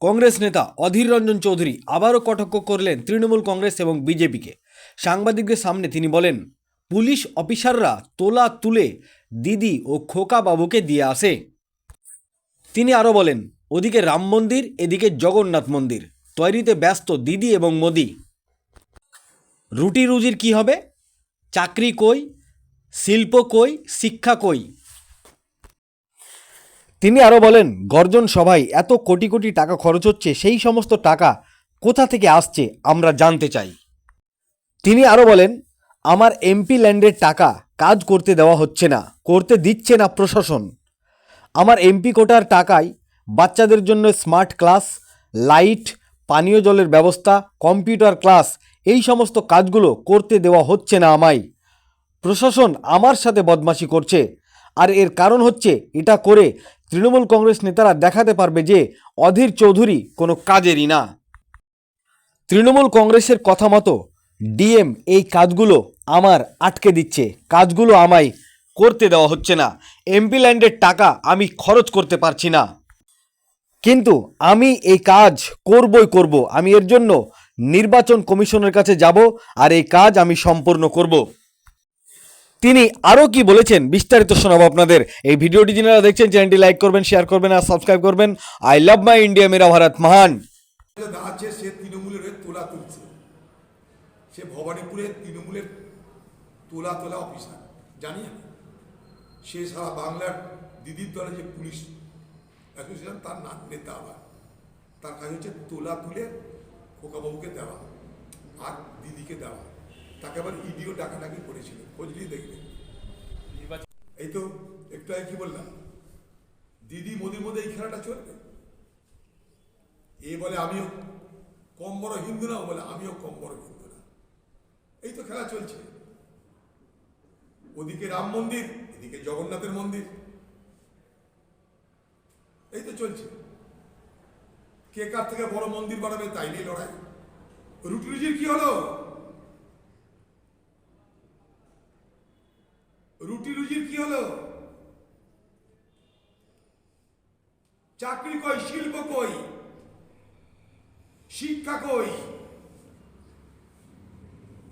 কংগ্রেস নেতা অধীর রঞ্জন চৌধুরী আবারও কটাক্ষ করলেন তৃণমূল কংগ্রেস এবং বিজেপিকে। সাংবাদিকদের সামনে তিনি বলেন, পুলিশ অফিসাররা তোলা তুলে দিদি ও খোকা বাবুকে দিয়ে আসে। তিনি আরও বলেন, ওদিকে রাম মন্দির, এদিকে জগন্নাথ মন্দির। তৈরিতে ব্যস্ত দিদি এবং মোদি। রুটি রুজির কি হবে? চাকরি কই? শিল্প কই? শিক্ষা কই? তিনি আরও বলেন, গর্জন সভায় এত কোটি কোটি টাকা খরচ হচ্ছে, সেই সমস্ত টাকা কোথা থেকে আসছে আমরা জানতে চাই। তিনি আরও বলেন, আমার এমপি ল্যান্ডের টাকা কাজ করতে দেওয়া হচ্ছে না, করতে দিচ্ছে না প্রশাসন। আমার এমপি কোটার টাকায় বাচ্চাদের জন্য স্মার্ট ক্লাস, লাইট, পানীয় জলের ব্যবস্থা, কম্পিউটার ক্লাস, এই সমস্ত কাজগুলো করতে দেওয়া হচ্ছে না আমায়। প্রশাসন আমার সাথে বদমাশি করছে আর এর কারণ হচ্ছে এটা করে তৃণমূল কংগ্রেস নেতারা দেখাতে পারবে যে অধীর চৌধুরী কোনো কাজেরই না। তৃণমূল কংগ্রেসের কথা মতো ডিএম এই কাজগুলো আমার আটকে দিচ্ছে। কাজগুলো আমায় করতে দেওয়া হচ্ছে না। এমপি ল্যান্ডের টাকা আমি খরচ করতে পারছি না। কিন্তু আমি এই কাজ করবই করব। আমি এর জন্য নির্বাচন কমিশনের কাছে যাব আর এই কাজ আমি সম্পূর্ণ করব। তিনি আরও কি বলেছেন বিস্তারিত শোনাবো আপনাদের। এই ভিডিওটি যারা দেখছেন, চ্যানেলটি লাইক করবেন, শেয়ার করবেন আর সাবস্ক্রাইব করবেন। আই লাভ মাই ইন্ডিয়া, মেরা ভারত মহান। দাঁড়াচ্ছে সে তৃণমূলের তোলা তুলছে, সে ভবানীপুরের তৃণমূলের তোলা তোলা অফিসার, জানি সে সারা বাংলার দিদির দলে যে পুলিশ অ্যাসোসিয়েশন তার নাম নেতা আবার। তার কাজ হচ্ছে তোলা তুলে খোকাবাবুকে দেওয়া আর দিদিকে দেওয়া। তাকে আবার ইডিও ডাকাডাকি করেছিল। খোঁজলি দেখবে। এই তো একটু কি বললাম? দিদি মোদির মধ্যে এই খেলাটা চলবে? এ বলে আমিও কম বড় হিন্দু না। বলে আমিও কম বড় হিন্দু না। এই তো খেলা চলছে। ওদিকে রাম মন্দির এদিকে জগন্নাথের মন্দির। এই তো চলছে। কে কার থেকে বড় মন্দির বানাবে তাই নিয়ে লড়াই। রুটি রুজির কি হলো? রুটি রুজির কি হলো? চাকরি কই, শিল্প কই, শিক্ষা কই?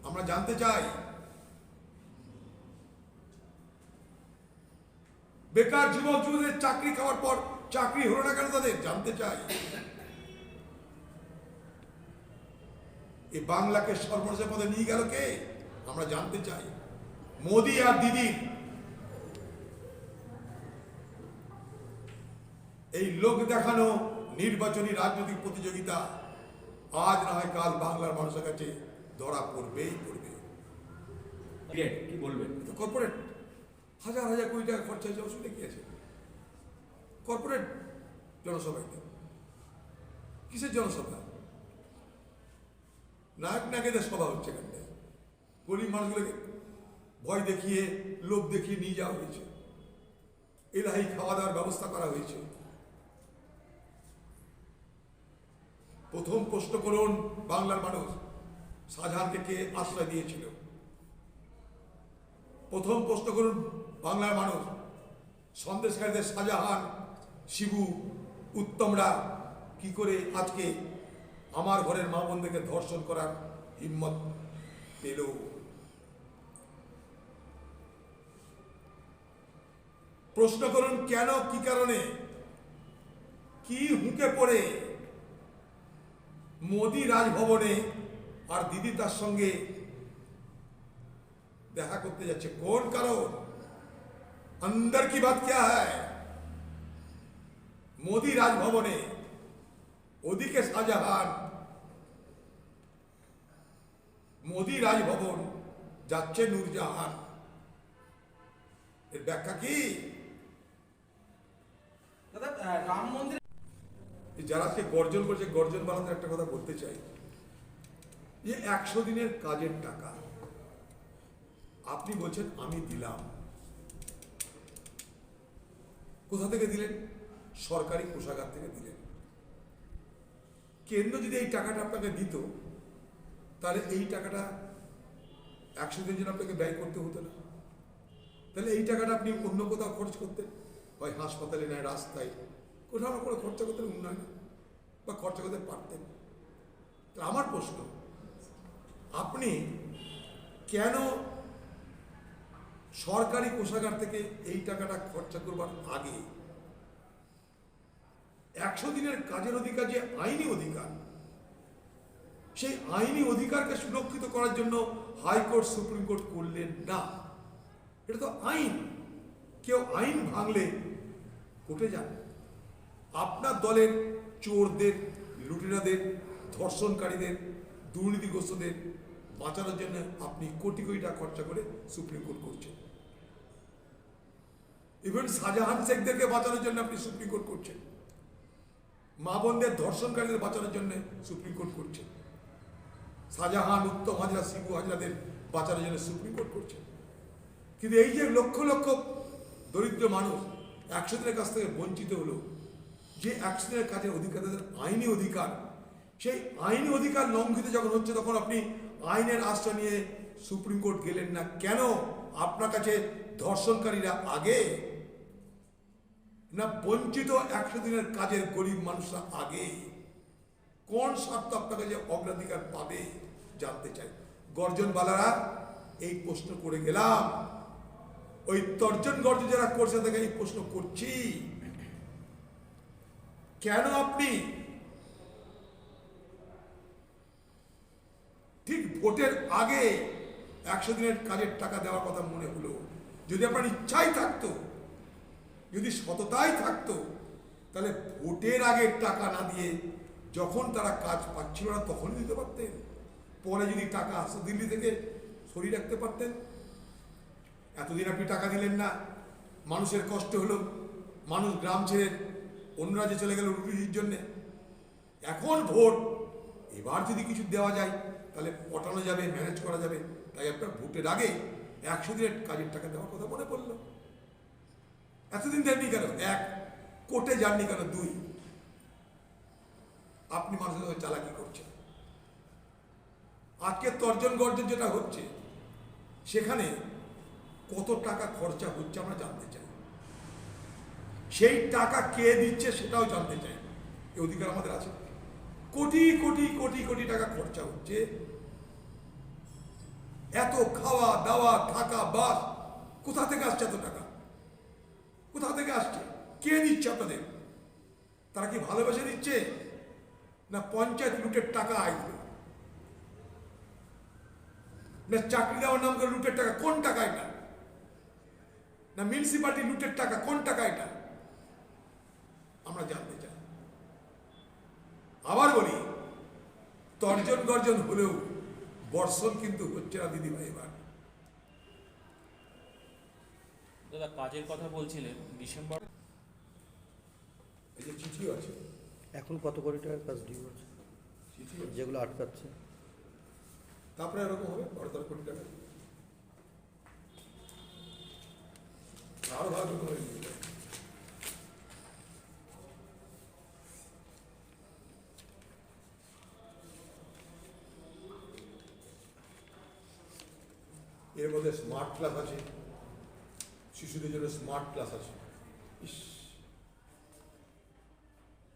আমরা জানতে চাই। বেকার যুবক যুবতীদের চাকরি খাওয়ার পর চাকরি হলো না কেন তাদের? জানতে চাই। এই বাংলাকে সর্বনাশের পথে নিয়ে গেল কে? আমরা জানতে চাই। মোদি আর দিদির এই লোক দেখানো নির্বাচনী রাজনৈতিক প্রতিযোগিতা আজ না হয় কাল বাংলার মানুষের কাছে ধরা পড়বেই পড়বে। কি? বলবেন? কর্পোরেট হাজার হাজার কোটি টাকা খরচা হয়েছে অসুবিধা কি আছে? কর্পোরেট জনসভাতে কিসের জনসভা? নায়ক নায়কেদের সভা হচ্ছে এখানটায় গরিব মানুষগুলোকে ভয় দেখিয়ে লোভ দেখিয়ে নিয়ে যাওয়া হয়েছে। এলাহি খাওয়া দাওয়ার ব্যবস্থা করা হয়েছে। প্রথম প্রশ্ন করুন বাংলার মানুষ। শাহজাহানকে কে আশ্রয় দিয়েছিল? প্রথম প্রশ্ন করুন বাংলার মানুষ। সন্দেশকারীদের শাহজাহান, শিবু উত্তমরা কি করে আজকে আমার ঘরের মা বোনদেরকে ধর্ষণ করার হিম্মত পেল? প্রশ্ন করুন কেন, কি কারণে, কি হুঁকে পড়ে মোদি রাজভবনে আর দিদি তার সঙ্গে দেখা করতে যাচ্ছে কোন কারণ अंदर की बात क्या है মোদি রাজভবনে ওদিকে শাহজাহান মোদি রাজভবন যাচ্ছে নূরজাহান এর ব্যাখ্যা কি যারা সে গর্জন করছে গর্জন বানাতে একটা কথা বলতে চাই, যে একশো দিনের কাজের টাকা, আপনি বলছেন, আমি দিলাম। কোথা থেকে দিলেন? সরকারি কোষাগার থেকে দিলেন। কেন্দ্র যদি এই টাকাটা আপনাকে দিত, তাহলে এই টাকাটা একশো দিনের জন্য আপনাকে ব্যয় করতে হতো না। তাহলে এই টাকাটা আপনি অন্য কোথাও খরচ করতেন? হয় হাসপাতালে নেয় রাস্তায়? কোথাও না করে খরচা করতেন, উন্নয়নে? বা খরচা করতে পারতেন। তো আমার প্রশ্ন, আপনি কেন সরকারি কোষাগার থেকে এই টাকাটা খরচা করবার আগে একশো দিনের কাজের অধিকার, যে আইনি অধিকার, সেই আইনি অধিকারকে সুরক্ষিত করার জন্য হাইকোর্ট, সুপ্রিম কোর্ট করলেন না। এটা তো আইন। কেউ আইন ভাঙলে কোর্টে যান। আপনার দলের চোরদের, লুটেরাদের, ধর্ষণকারীদের, দুর্নীতিগ্রস্তদের বাঁচানোর জন্য আপনি কোটি কোটি টাকা খরচা করে সুপ্রিম কোর্ট করছেন। ইভেন শাহজাহান শেখদেরকে বাঁচানোর জন্য আপনি সুপ্রিম কোর্ট করছেন। মা বোনদের, ধর্ষণকারীদের বাঁচানোর জন্য সুপ্রিম কোর্ট করছেন। শাহজাহান, উত্তম হাজরা, শিবু হাজরাদের বাঁচানোর জন্য সুপ্রিম কোর্ট করছেন। কিন্তু এই যে লক্ষ লক্ষ দরিদ্র মানুষ একশো দিনের কাছ থেকে বঞ্চিত হলো যে একশো দিনের কাজের অধিকার, তাদের আইনি অধিকার, সেই আইনি অধিকার লঙ্ঘিত যখন হচ্ছে, তখন আপনি আইনের আশ্রয় নিয়ে সুপ্রিম কোর্ট গেলেন না কেন? আপনার কাছে ধর্ষণকারীরা আগে? না বঞ্চিত একশো দিনের কাজের গরিব মানুষরা আগে? কোন স্বার্থ আপনার কাছে অগ্রাধিকার পাবে? জানতে চাই। গর্জন বালারা, এই প্রশ্ন করে গেলাম। ওই তর্জন গর্জন যারা করছে, তাদেরকে এই প্রশ্ন করছি। কেন আপনি? ঠিক ভোটের আগে একশো দিনের কাজের টাকা দেওয়ার কথা মনে হলো। যদি আপনার ইচ্ছাই থাকতো, যদি সততাই থাকতো, তাহলে ভোটের আগে টাকা না দিয়ে যখন তারা কাজ পাচ্ছিল না, তখনই দিতে পারতেন। পরে যদি টাকা আসতো দিল্লি থেকে, সরিয়ে রাখতে পারতেন। এতদিন আপনি টাকা দিলেন না। মানুষের কষ্ট হলো। মানুষ গ্রাম ছেড়ে অন্য রাজ্যে চলে গেল রুটির জন্যে। এখন ভোট, এবার যদি কিছু দেওয়া যায়, তাহলে পটানো যাবে ম্যানেজ করা যাবে। তাই আপনার ভোটের আগে একশো দিনের কাজের টাকা দেওয়ার কথা মনে পড়ল। এতদিন দেননি কেন? এক, কোর্টে যাননি কেন? দুই, আপনি মানুষের সঙ্গে চালাকি করছেন। আজকে তর্জন গর্জন যেটা হচ্ছে, সেখানে কত টাকা খরচা হচ্ছে আমরা জানতে চাই। সেই টাকা কে দিচ্ছে সেটাও জানতে চাই। এই অধিকার আমাদের আছে। কোটি কোটি কোটি কোটি টাকা খরচা হচ্ছে। এত খাওয়া, দাওয়া, থাকা, বাস, কোথা থেকে আসছে এত টাকা? কোথা থেকে আসছে? কে দিচ্ছে আপনাদের? তারা কি ভালোবেসে দিচ্ছে? না পঞ্চায়েত লুটের টাকা আইলো না চাকরি দেওয়ার নাম করে লুটের টাকা কোন টাকা এটা না মিউনিসিপালিটি লুটের টাকা কোন টাকা এটা আমরা জানতে চাই। আবার বলি তর্জন গর্জন হলেও বর্ষণ কিন্তু হচ্ছে না দিদি ভাই এবার। দাদা কাজের কথা বলছিলেন ডিসেম্বর এই যে চিঠি আছে। এখন কত কোটি টাকার কাজ ডিউ আছে চিঠি যেগুলো আটকাচ্ছে। তারপরে এরকম হবে বারো কোটি টাকা। আরও ভালো করে এর মধ্যে স্মার্ট ক্লাস আছে। শিশুদের জন্য স্মার্ট ক্লাস আছে।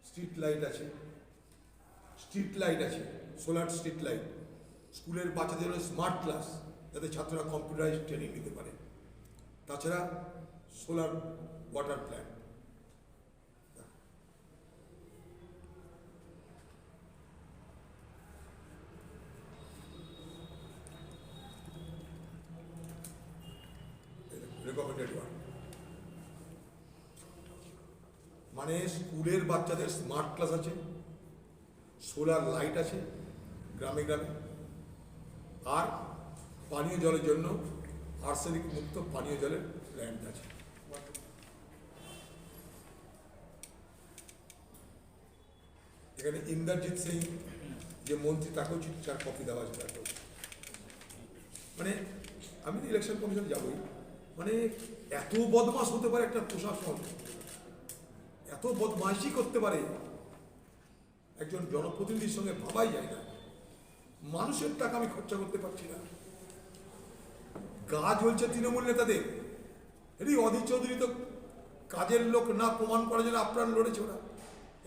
স্ট্রিট লাইট আছে। স্ট্রিট লাইট আছে। সোলার স্ট্রিট লাইট স্কুলের বাচ্চাদের জন্য স্মার্ট ক্লাস যাতে ছাত্ররা কম্পিউটারাইজ ট্রেনিং নিতে পারে। তাছাড়া solar water plant recommended one মানে স্কুলের বাচ্চাদের স্মার্ট ক্লাস আছে সোলার লাইট আছে, গ্রামে গ্রামে। আর পানীয় জলের জন্য আর্সেনিক মুক্ত পানীয় জলের প্ল্যান্ট আছে। এখানে ইন্দ্রজিৎ সিং যে মন্ত্রী, তাকেও চিঠির কপি দেওয়া আছে মানে আমি তো ইলেকশন কমিশন যাবই। মানে এত বদমাস হতে পারে একটা প্রশাসন এত বদমাইশি করতে পারে? একজন জনপ্রতিনিধির সঙ্গে ভাবাই যায় না। মানুষের টাকা আমি খরচা করতে পারছি না। গা জ্বলছে তৃণমূল নেতাদের। এটি অধীর চৌধুরী তো কাজের লোক না, প্রমাণ করার জন্য আপনার লড়েছে ওরা।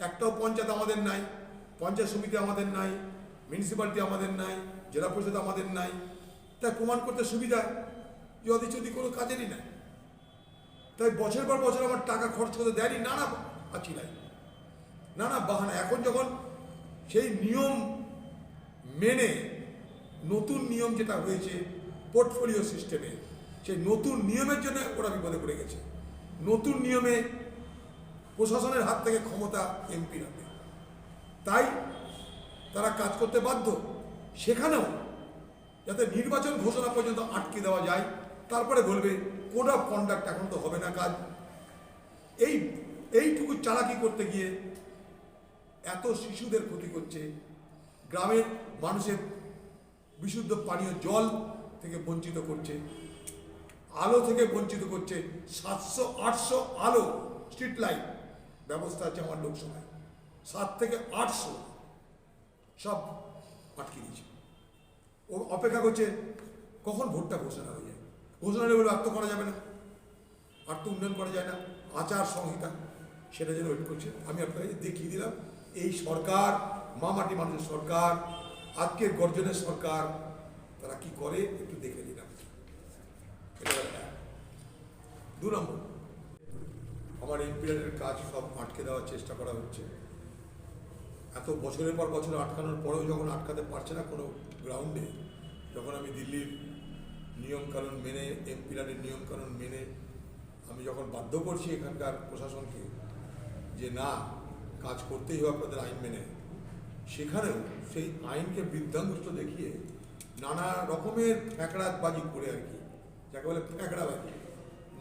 একটাও পঞ্চায়েত আমাদের নাই, পঞ্চায়েত সমিতি আমাদের নাই মিউনিসিপ্যালিটি আমাদের নাই, জেলা পরিষদ আমাদের নাই। তা প্রমাণ করতে সুবিধা যে অদি যদি কোনো কাজেরই নাই। তাই বছর পর বছর আমার টাকা খরচ করতে দেয়নি, নানা আছি নাই নানা বাহানা। এখন যখন সেই নিয়ম মেনে নতুন নিয়ম যেটা হয়েছে পোর্টফোলিও সিস্টেমে সেই নতুন নিয়মের জন্য ওরা বিপদে পড়ে গেছে। নতুন নিয়মে প্রশাসনের হাত থেকে ক্ষমতা এমপি রাখবে তাই তারা কাজ করতে বাধ্য। সেখানেও যাতে নির্বাচন ঘোষণা পর্যন্ত আটকে দেওয়া যায় তারপরে বলবে কোড অফ কন্ডাক্ট এখন তো হবে না কাজ। এই, এইটুকু চালাকি করতে গিয়ে এত শিশুদের ক্ষতি করছে। গ্রামের মানুষের বিশুদ্ধ পানীয় জল থেকে বঞ্চিত করছে। আলো থেকে বঞ্চিত করছে। সাতশো, আটশো আলো স্ট্রিট লাইট ব্যবস্থা আছে আমার লোকসভায়। সাত থেকে আটশো সব আটকে দিয়েছে। ও অপেক্ষা করছে কখন ভোটটা ঘোষণা হয়ে যায় ঘোষণা বলে আর করা যাবে না। আর তো উন্নয়ন করা যায় না। আচার সংহিতা, সেটা যেন ওয়েট করছে। আমি আপনাকে দেখিয়ে দিলাম, এই সরকার মামাটি মানুষের সরকার, আজকের গর্জনের সরকার, তারা কি করে একটু দেখে নিলাম। দু নম্বর, আমার এই পিরিয়ডের কাজ সব আটকে দেওয়ার চেষ্টা করা হচ্ছে। এত বছরের পর বছর আটকানোর পরেও যখন আটকাতে পারছে না কোনো গ্রাউন্ডে যখন আমি দিল্লির নিয়মকানুন মেনে এমপিরানের নিয়মকানুন মেনে আমি যখন বাধ্য করছি এখানকার প্রশাসনকে যে না, কাজ করতেই হবে আপনাদের আইন মেনে, সেখানেও সেই আইনকে বৃদ্ধাঙ্গুষ্ট দেখিয়ে নানা রকমের ফ্যাঁকড়াবাজি করে আর কি, যাকে বলে ফ্যাঁকড়াবাজি,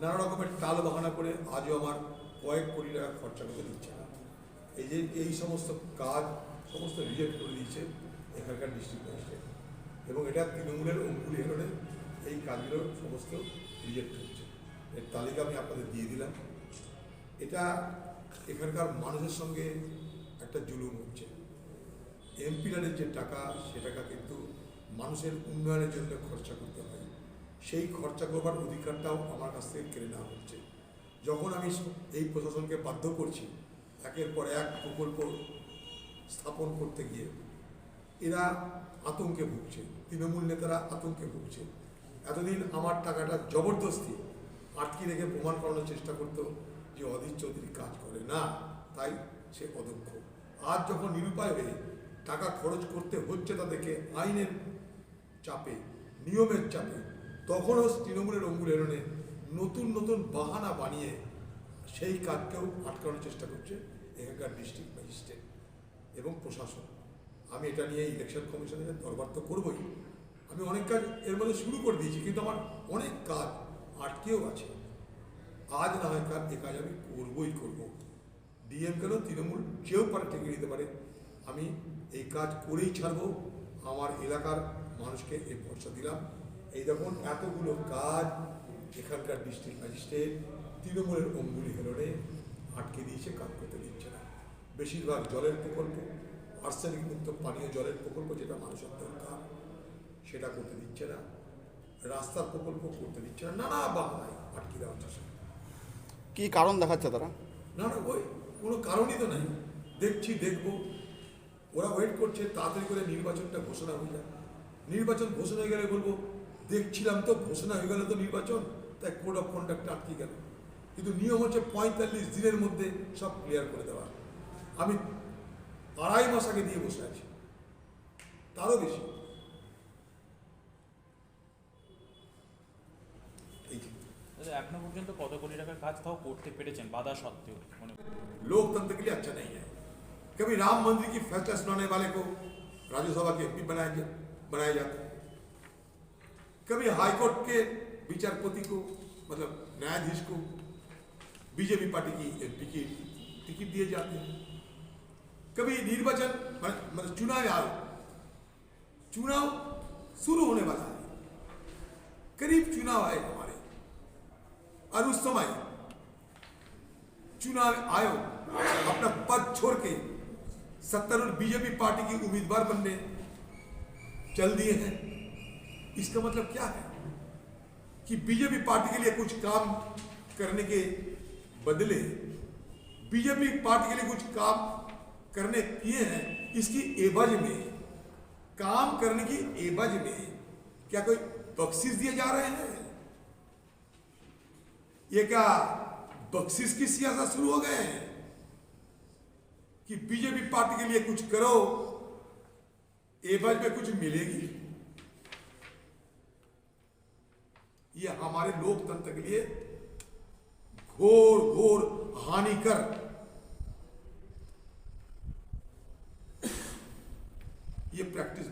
নানা রকমের টাল বাহানা করে আজও আমার কয়েক কোটি টাকা খরচা করে দিচ্ছে না। এই যে, এই সমস্ত কাজ সমস্ত রিজেক্ট করে দিয়েছে এখানকার ডিস্ট্রিক্ট ম্যাজিস্ট্রেট। এবং এটা তৃণমূলের অঙ্গুলি হেরণে এই কাজগুলো সমস্ত রিজেক্ট হচ্ছে। এর তালিকা আমি আপনাদের দিয়ে দিলাম। এটা এখানকার মানুষের সঙ্গে একটা জুলুম হচ্ছে। এমপিলারের যে টাকা সে টাকা কিন্তু মানুষের উন্নয়নের জন্য খরচা করতে হয়। সেই খরচা করবার অধিকারটাও আমার কাছ থেকে কেড়ে নেওয়া হচ্ছে। যখন আমি এই প্রশাসনকে বাধ্য করছি, একের পর এক প্রকল্প স্থাপন করতে গিয়ে, এরা আতঙ্কে ভুগছে। তৃণমূল নেতারা আতঙ্কে ভুগছে। এতদিন আমার টাকাটা জবরদস্তি আটকে রেখে প্রমাণ করানোর চেষ্টা করতো যে অধীর চৌধুরী কাজ করে না। তাই সে অদক্ষ। আজ যখন নিরুপায় হয়ে টাকা খরচ করতে হচ্ছে তাদেরকে আইনের চাপে, নিয়মের চাপে, তখনও তৃণমূলের অঙ্গুল এরণে নতুন নতুন বাহানা বানিয়ে সেই কাজকেও আটকানোর চেষ্টা করছে এখানকার ডিস্ট্রিক্ট ম্যাজিস্ট্রেট এবং প্রশাসন। আমি এটা নিয়ে ইলেকশন কমিশনের দরবার তো করবই। আমি অনেক কাজ এর মধ্যে শুরু করে দিয়েছি, কিন্তু আমার অনেক কাজ আটকেও আছে। আজ না হয় কাজ এ কাজ আমি করবই করব। ডিএম কেন তৃণমূল কেউ পারে ঠেকে দিতে পারে। আমি এই কাজ করেই ছাড়বো। আমার এলাকার মানুষকে এই ভরসা দিলাম। এই দেখুন, এতগুলো কাজ এখানকার ডিস্ট্রিক্ট ম্যাজিস্ট্রেট তৃণমূলের অঙ্গুলি হেলনে আটকে দিয়েছে, কাজ করতে দিচ্ছে না। বেশিরভাগ জলের প্রকল্প, আর্সেনিক মুক্ত পানীয় জলের প্রকল্প যেটা মানুষের দরকার। সেটা করতে দিচ্ছে না। রাস্তার প্রকল্প করতে দিচ্ছে না। নানা বাহানায় আটকে দেওয়ার চেষ্টা কি কারণ দেখাচ্ছে তারা? না না ওই কোনো কারণই তো নাই। দেখছি দেখব। ওরা ওয়েট করছে তাড়াতাড়ি করে নির্বাচনটা ঘোষণা হয়ে যায় নির্বাচন ঘোষণা হয়ে গেলে বলব দেখছিলাম তো ঘোষণা হয়ে গেল তো নির্বাচন তাই কোড অফ কন্ডাক্ট আটকে গেল। কিন্তু নিয়ম হচ্ছে পঁয়তাল্লিশ দিনের মধ্যে সব ক্লিয়ার করে দেওয়া। আমি আড়াই মাস আগে দিয়ে বসে আছি। তারও বেশি এই যে দাদা এখনো পর্যন্ত কত কোটি টাকার কাজ তাও করতে পেরেছেন বাধা সত্ত্বেও মনে लोकतंत्र के लिए अच्छा नहीं है कभी राम मंदिर की फैसला सुनाने वाले को राज्यसभा के एमपी बनाया जा, बनाया जाता है कभी हाईकोर्ट के विचारपति को मतलब न्यायाधीश को बीजेपी पार्टी की एमपी की टिकट दिए जाते हैं कभी निर्वाचन मतलब चुनाव आयोग चुनाव शुरू होने वाला है करीब चुनाव आए हमारे और उस समय चुनाव आयोग अपना पद छोड़ के सत्तारूढ़ बीजेपी पार्टी की उम्मीदवार बनने चल दिए हैं। इसका मतलब क्या है? कि बीजेपी पार्टी के लिए कुछ काम करने के बदले बीजेपी पार्टी के लिए कुछ काम करने किए हैं, इसकी एवज में, काम करने की एवज में क्या कोई बख्शिश दिए जा रहे हैं? ये क्या बख्शिश की सियासत शुरू हो गए हैं? कि बीजेपी पार्टी के लिए कुछ करो एवज में कुछ मिलेगी? ये हमारे लोकतंत्र के लिए घोर घोर हानिकर। ये प्रैक्टिस